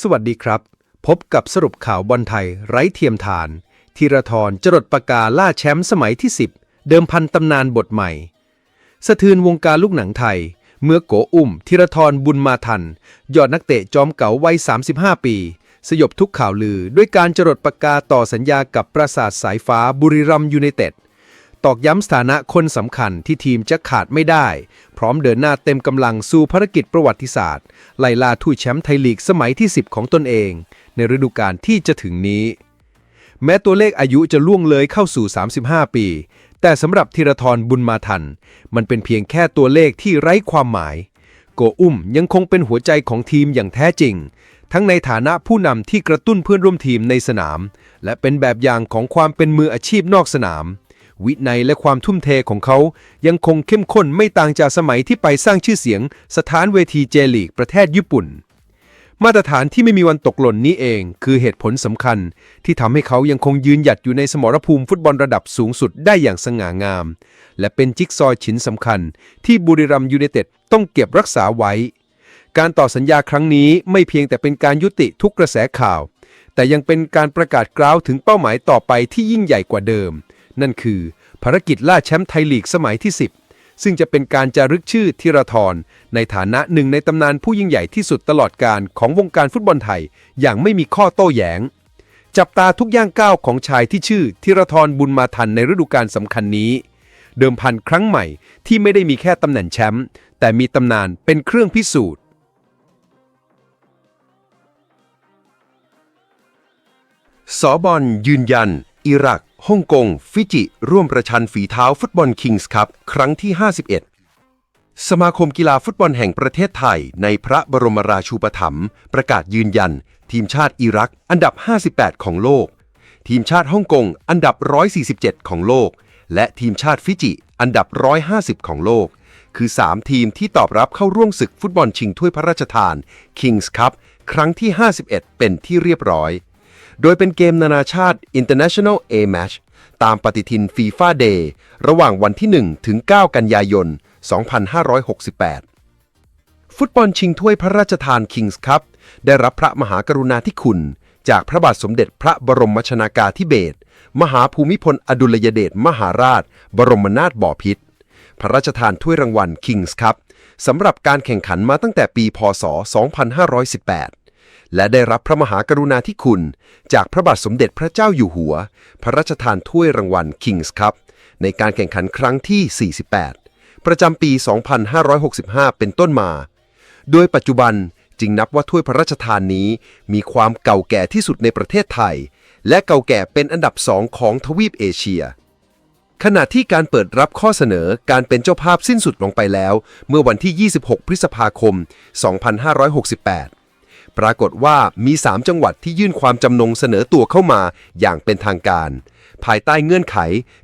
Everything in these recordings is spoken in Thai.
สวัสดีครับ พบกับสรุปข่าวบอลไทยไร้เทียมทานธีรทรจรดปากกาล่าแชมป์สมัยที่ 10 เดิมพันตำนานบทใหม่ สะเทือนวงการลูกหนังไทย เมื่อโกอุ้มธีรทรบุญมาทัน ยอดนักเตะจอมเก๋าวัย 35 ปี สยบทุกข่าวลือด้วยการจรดปากกาต่อสัญญากับปราสาทสายฟ้าบุรีรัมย์ยูไนเต็ด ตอกย้ำสถานะคนสำคัญที่ทีมจะขาดไม่ได้ พร้อมเดินหน้าเต็มกำลังสู่ภารกิจประวัติศาสตร์ ไล่ล่าถ้วยแชมป์ไทยลีกสมัยที่ 10 ของตนเอง ในฤดูกาลที่จะถึงนี้ แม้ตัวเลขอายุจะล่วงเลยเข้าสู่ 35 ปี แต่สำหรับธีรทรบุญมาทัน มันเป็นเพียงแค่ตัวเลขที่ไร้ความหมาย โกอุ้มยังคงเป็นหัวใจของทีมอย่างแท้จริง ทั้งในฐานะผู้นำที่กระตุ้นเพื่อนร่วมทีมในสนาม และเป็นแบบอย่างของความเป็นมืออาชีพนอกสนาม วินัยและความทุ่มเทของเขา ยังคงเข้มข้นไม่ต่างจากสมัยที่ไปสร้างชื่อเสียง สถานเวทีเจลีกประเทศญี่ปุ่น มาตรฐานที่ไม่มีวันตกหล่นนี้เอง คือเหตุผลสำคัญ ที่ทำให้เขายังคงยืนหยัดอยู่ในสมรภูมิฟุตบอลระดับสูงสุดได้อย่างสง่างาม และเป็นจิ๊กซอว์ชิ้นสำคัญ ที่บุรีรัมย์ยูไนเต็ดต้องเก็บรักษาไว้ การต่อสัญญาครั้งนี้ไม่เพียงแต่เป็นการยุติทุกกระแสข่าวแต่ยังเป็นการประกาศกล่าวถึงเป้าหมายต่อไปที่ยิ่งใหญ่กว่าเดิม นั่นคือภารกิจล่าแชมป์ไทยลีกสมัยที่ 10 ซึ่งจะเป็นการจารึกชื่อธีรทรในฐานะหนึ่งในตำนานผู้ยิ่งใหญ่ที่สุดตลอดการของวงการฟุตบอลไทย อย่างไม่มีข้อโต้แย้ง จับตาทุกย่างก้าวของชายที่ชื่อธีรทรบุญมาทันในฤดูกาลสำคัญนี้ เดิมพันครั้งใหม่ที่ไม่ได้มีแค่ตำแหน่งแชมป์แต่มีตำนานเป็นเครื่องพิสูจน์สอบอลยืนยัน อิรัก ฮ่องกง ฟิจิ ร่วมประชันฝีเท้าฟุตบอลคิงส์คัพครั้งที่ 51 สมาคมกีฬาฟุตบอลแห่งประเทศไทย ในพระบรมราชูปถัมภ์ประกาศยืนยัน ทีมชาติอิรัก อันดับ 58 ของโลก ทีมชาติฮ่องกง อันดับ 147 ของโลก และทีมชาติฟิจิ อันดับ 150 ของโลก คือ 3 ทีมที่ตอบรับเข้าร่วมศึกฟุตบอลชิงถ้วยพระราชทาน Kings Cup ครั้งที่ 51 เป็นที่เรียบร้อย โดยเป็นเกมนานาชาติ International A Match ตามปฏิทิน FIFA Day ระหว่างวันที่ 1 ถึง 9 กันยายน 2568 ฟุตบอลชิงถ้วยพระราชทาน Kings Cup ได้รับพระมหากรุณาธิคุณ จากพระบาทสมเด็จพระบรมชนากาธิเบศรมหาภูมิพลอดุลยเดชมหาราช บรมนาถบพิตรพระราชทานถ้วยรางวัล Kings Cup สำหรับการแข่งขันมาตั้งแต่ปีพศ 2518 และได้รับพระมหากรุณาธิคุณ จากพระบาทสมเด็จพระเจ้าอยู่หัว พระราชทานถ้วยรางวัล Kings Cup ในการแข่งขันครั้งที่ 48 ประจำปี 2565 เป็นต้นมา โดยปัจจุบันจึงนับว่าถ้วยพระราชทานนี้ มีความเก่าแก่ที่สุดในประเทศไทย และเก่าแก่เป็นอันดับสองของทวีปเอเชีย ขณะที่การเปิดรับข้อเสนอการเป็นเจ้าภาพสิ้นสุดลงไปแล้ว เมื่อวันที่ 26 พฤษภาคม 2568 ปรากฏว่ามี 3 จังหวัดที่ยื่นความจำนงเสนอตัวเข้ามาอย่างเป็นทางการ ภายใต้เงื่อนไข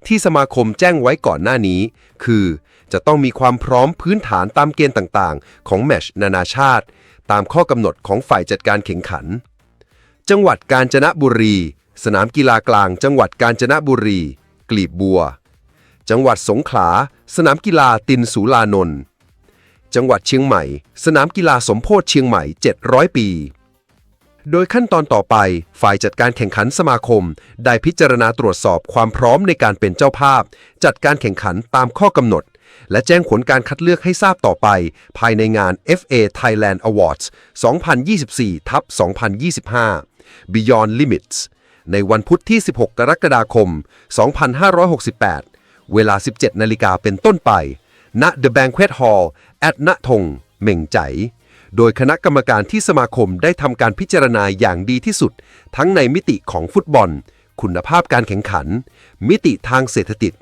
ที่สมาคมแจ้งไว้ก่อนหน้านี้ คือ จะต้องมีความพร้อมพื้นฐานตามเกณฑ์ต่างๆ ของแมชนานาชาติ ตามข้อกำหนดของฝ่ายจัดการแข่งขัน จังหวัดกาญจนบุรี สนามกีฬากลาง จังหวัดกาญจนบุรี กลีบบัว จังหวัดสงขลา สนามกีฬาตินสุลานนท์ จังหวัดเชียงใหม่ สนามกีฬาสมโพธิเชียงใหม่ 700 ปี โดยขั้นตอนต่อไป ฝ่ายจัดการแข่งขันสมาคม ได้พิจารณาตรวจสอบความพร้อมในการเป็นเจ้าภาพ จัดการแข่งขันตามข้อกำหนด และแจ้งผลการคัดเลือกให้ทราบต่อไป ภายในงาน FA Thailand Awards 2024ทับ2025 Beyond Limits ในวันพุธที่ 16 กรกฎาคม 2568 เวลา 17 นาฬิกาเป็นต้นไป ณ The Banquet Hall at ณทงเหม่งใจ โดยคณะกรรมการที่สมาคมได้ทำการพิจารณาอย่างดีที่สุด ทั้งในมิติของฟุตบอล คุณภาพการแข่งขัน มิติทางเศรษฐกิจ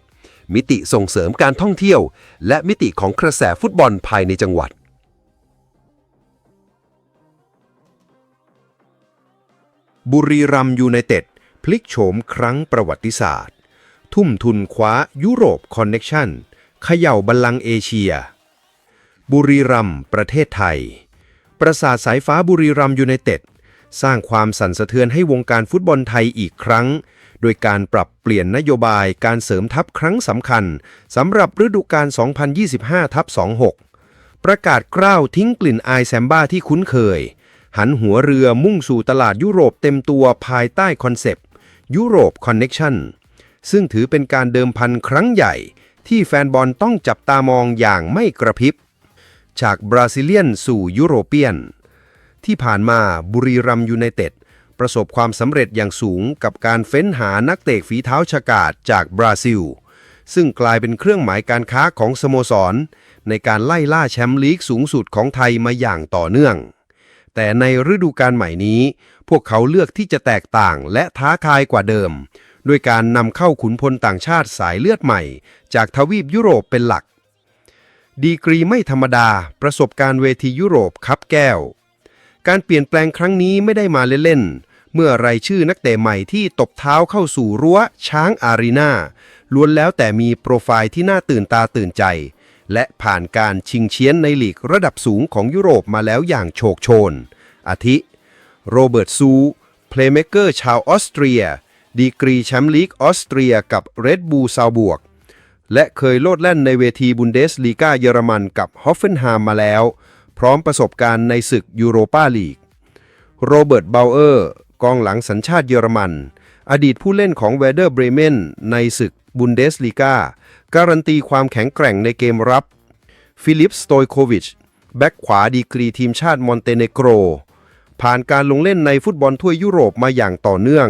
มิติส่งเสริมการท่องเที่ยว และมิติของกระแสฟุตบอลภายในจังหวัดบุรีรัมยูไนเต็ดพลิกโฉมครั้งประวัติศาสตร์ ทุ่มทุนคว้ายุโรปคอนเน็กชั่นเขย่าบัลลังก์เอเชีย บุรีรัมย์ประเทศไทย ประสาทสายฟ้าบุรีรัมย์ยูไนเต็ด สร้างความสั่นสะเทือนให้วงการฟุตบอลไทยอีกครั้ง โดยการปรับเปลี่ยนนโยบายการเสริมทัพครั้งสำคัญสำหรับฤดูกาล 2025ทับ26 ประกาศกล้าวทิ้งกลิ่นอายแซมบ้าที่คุ้นเคย หันหัวเรือมุ่งสู่ตลาดยุโรปเต็มตัวภายใต้คอนเซปต์ยุโรปคอนเน็กชันซึ่งถือเป็นการเดิมพันครั้งใหญ่ ที่แฟนบอลต้องจับตามองอย่างไม่กระพริบ จากบราซิเลียนสู่ยุโรเปียน ที่ผ่านมาบุรีรัมยูไนเต็ด ประสบความสำเร็จอย่างสูงกับการเฟ้นหานักเตะฝีเท้าฉกาจจากบราซิล ซึ่งกลายเป็นเครื่องหมายการค้าของสโมสร ในการไล่ล่าแชมป์ลีกสูงสุดของไทยมาอย่างต่อเนื่อง แต่ในฤดูกาลใหม่นี้ พวกเขาเลือกที่จะแตกต่างและท้าทายกว่าเดิม ด้วยการนำเข้าขุนพลต่างชาติสายเลือดใหม่ จากทวีปยุโรปเป็นหลัก ดีกรีไม่ธรรมดา ประสบการณ์เวทียุโรปคับแก้ว การเปลี่ยนแปลงครั้งนี้ไม่ได้มาเล่นๆ เมื่อไรชื่อนักเตะใหม่ที่ตบเท้าเข้าสู่รั้วช้างอารีนาล้วนแล้วแต่มีโปรไฟล์ที่น่าตื่นตาตื่นใจ และผ่านการชิงเชียนในลีกระดับสูงของยุโรปมาแล้วอย่างโชคโชน อาทิ โรเบิร์ตซู เพลย์เมเกอร์ชาวออสเตรีย ดีกรีแชมป์ลีกออสเตรียกับเรดบูซาวบวก และเคยโลดแล่นในเวทีบุนเดสลีกาเยอรมันกับฮอฟเฟนไฮม์มาแล้ว พร้อมประสบการณ์ในศึกยูโรปาลีก โรเบิร์ตเบลเออร์ กองหลังสัญชาติเยอรมัน อดีตผู้เล่นของเวเดอร์เบรเมนในศึกบุนเดสลีกาการันตีความแข็งแกร่งในเกมรับ ฟิลิปสโตยโควิช แบ็กขวาดีกรีทีมชาติมอนเตเนโกร ผ่านการลงเล่นในฟุตบอลถ้วยยุโรปมาอย่างต่อเนื่อง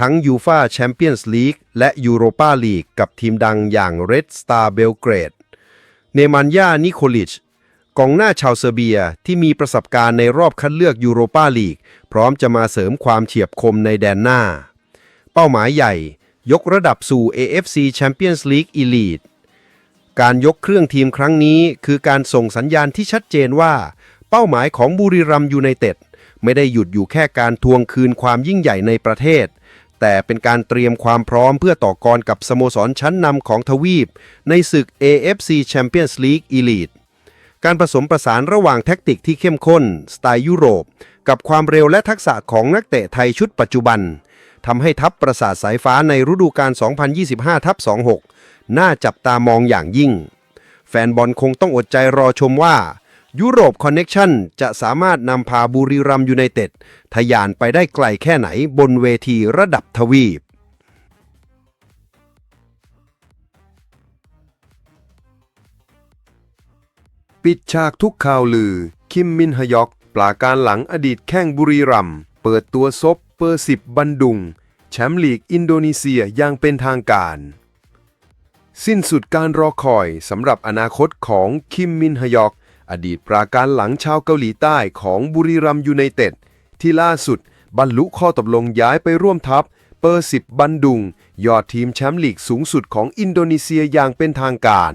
ทั้งยูฟาแชมเปียนส์ลีกและยูโรปาลีกกับทีมดังอย่างเรดสตาร์เบลเกรด เนมันยานิโคลิชกองหน้าชาวเซอร์เบียที่มีประสบการณ์ในรอบคัดเลือกยูโรปาลีก พร้อมจะมาเสริมความเฉียบคมในแดนหน้า เป้าหมายใหญ่ ยกระดับสู่ AFC Champions League Elite การยกเครื่องทีมครั้งนี้คือการส่งสัญญาณที่ชัดเจนว่า เป้าหมายของบุรีรัมย์ยูไนเต็ดไม่ได้หยุดอยู่แค่การทวงคืนความยิ่งใหญ่ในประเทศ แต่เป็นการเตรียมความพร้อมเพื่อต่อกรกับสโมสรชั้นนำของทวีป ในศึก AFC Champions League Elite การผสมประสานระหว่างแท็กติกที่เข้มข้น สไตล์ยุโรป กับความเร็วและทักษะของนักเตะไทยชุดปัจจุบันทำให้ทัพประสาทสายฟ้าในฤดูกาล 2025ทับ26 น่าจับตามองอย่างยิ่ง แฟนบอลคงต้องอดใจรอชมว่า ยุโรปคอนเน็กชันจะสามารถนำพาบุรีรัมยูไนเต็ดทะยานไปได้ไกลแค่ไหนบนเวทีระดับทวีปปิดฉากทุกข่าวลือ คิมมินฮยอก ปลาการหลังอดีตแข้งบุรีรัม เปิดตัวซบเปอร์สิบบันดุง แชมป์ลีกอินโดนีเซียอย่างเป็นทางการ สิ้นสุดการรอคอยสำหรับอนาคตของคิมมินฮยอก อดีตปราการหลังชาวเกาหลีใต้ของบุรีรัมยูไนเต็ด ที่ล่าสุดบรรลุข้อตกลงย้ายไปร่วมทัพ เปอร์สิบบันดุง ยอดทีมแชมป์ลีกสูงสุดของอินโดนีเซียอย่างเป็นทางการ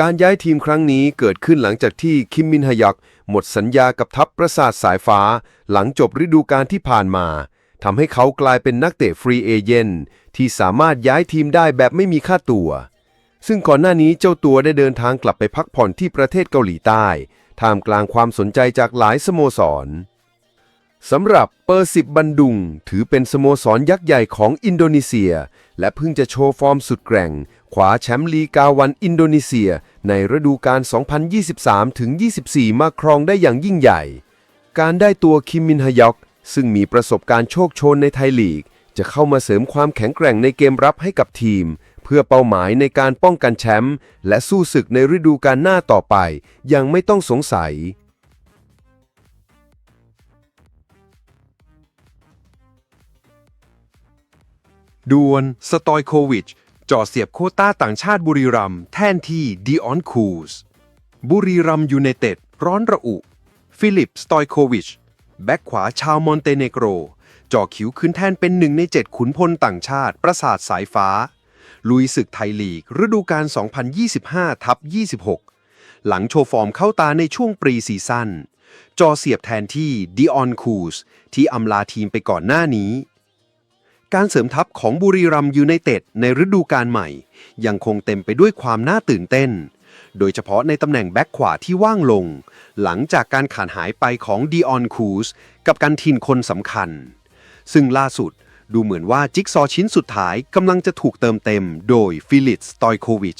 การย้ายทีมครั้งนี้เกิดขึ้นหลังจากที่คิมมินฮยักหมดสัญญากับทัพประสาทสายฟ้า หลังจบฤดูกาลที่ผ่านมาทำให้เขากลายเป็นนักเตะฟรีเอเจนที่สามารถย้ายทีมได้แบบไม่มีค่าตัว ซึ่งก่อนหน้านี้เจ้าตัวได้เดินทางกลับไปพักผ่อนที่ประเทศเกาหลีใต้ ท่ามกลางความสนใจจากหลายสโมสรสำหรับเปอร์สิบบันดุง ถือเป็นสโมสรยักษ์ใหญ่ของอินโดนีเซีย และเพิ่งจะโชว์ฟอร์มสุดแกร่งขวาแชมป์ลีกาวันอินโดนีเซีย ในฤดูกาล 2023-24 มาครองได้อย่างยิ่งใหญ่ การได้ตัวคิมมินฮยอก ซึ่งมีประสบการณ์โชคโชนในไทยลีก จะเข้ามาเสริมความแข็งแกร่งในเกมรับให้กับทีม เพื่อเป้าหมายในการป้องกันแชมป์และสู้ศึกในฤดูกาลหน้าต่อไป ยังไม่ต้องสงสัย ดวน สตอยโควิชจ่อเสียบโคต้าต่างชาติบุรีรัมแทนที่ดิออนคูสบุรีรัมย์ยูไนเต็ดร้อนระอุ ฟิลิป สตอยโควิช แบ็กขวาชาวมอนเตเนโกรจ่อคิวขึ้นแทนเป็นหนึ่งในเจ็ดขุนพลต่างชาติ ประสาทสายฟ้า ลุยศึกไทยลีก ฤดูกาล 2025ทับ26 หลังโชว์ฟอร์มเข้าตาในช่วงปรีซีซั่น จอเสียบแทนที่ดิออนคูสที่อำลาทีมไปก่อนหน้านี้ การเสริมทัพของบุรีรัมยูไนเต็ดในฤดูกาลใหม่ ยังคงเต็มไปด้วยความน่าตื่นเต้น โดยเฉพาะในตำแหน่งแบ็คขวาที่ว่างลง หลังจากการขาดหายไปของดีออนคูสกับการทินคนสำคัญ ซึ่งล่าสุด ดูเหมือนว่าจิ๊กซอว์ชิ้นสุดท้ายกำลังจะถูกเติมเต็มโดยฟิลิปสตอยโควิช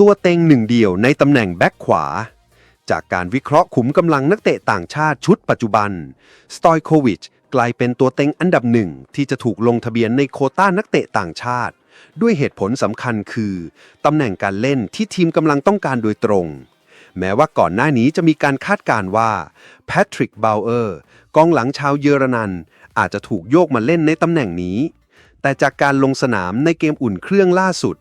ตัวเต็งหนึ่งเดียวในตำแหน่งแบ็คขวา จากการวิเคราะห์ขุมกำลังนักเตะต่างชาติชุดปัจจุบัน สตอยโควิชกลายเป็นตัวเต็งอันดับหนึ่งที่จะถูกลงทะเบียนในโคต้านักเตะต่างชาติ ด้วยเหตุผลสำคัญคือตำแหน่งการเล่นที่ทีมกำลังต้องการโดยตรง แม้ว่าก่อนหน้านี้จะมีการคาดการณ์ว่าแพทริกบาเออร์กองหลังชาวเยอรมัน อาจจะถูกโยกมาเล่นในตำแหน่งนี้ แต่จากการลงสนามในเกมอุ่นเครื่องล่าสุด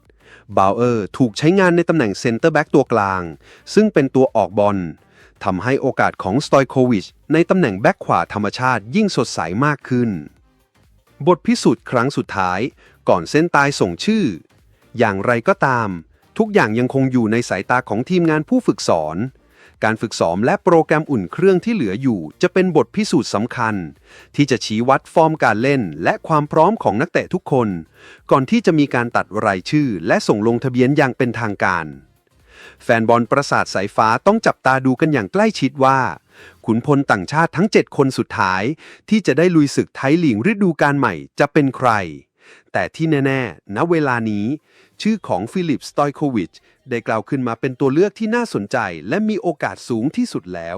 บาวเออร์ถูกใช้งานในตำแหน่งเซนเตอร์แบ็กตัวกลาง ซึ่งเป็นตัวออกบอลทำให้โอกาสของสตอยโควิชในตำแหน่งแบ็กขวาธรรมชาติยิ่งสดใสมากขึ้น บทพิสูจน์ครั้งสุดท้ายก่อนเส้นตายส่งชื่อ อย่างไรก็ตาม ทุกอย่างยังคงอยู่ในสายตาของทีมงานผู้ฝึกสอน การฝึกซ้อมและโปรแกรมอุ่นเครื่องที่เหลืออยู่ จะเป็นบทพิสูจน์สำคัญ ที่จะชี้วัดฟอร์มการเล่น และความพร้อมของนักเตะทุกคน ก่อนที่จะมีการตัดรายชื่อ และส่งลงทะเบียนอย่างเป็นทางการ แฟนบอลประสาทสายฟ้าต้องจับตาดูกันอย่างใกล้ชิดว่าขุนพลต่างชาติทั้ง 7 คนสุดท้าย ที่จะได้ลุยศึกไทยลีกฤดูกาลใหม่จะเป็นใคร แต่ที่แน่ๆ ณ เวลานี้ ชื่อของฟิลิปสตอยโควิชได้กล่าวขึ้นมาเป็นตัวเลือกที่น่าสนใจ และมีโอกาสสูงที่สุดแล้ว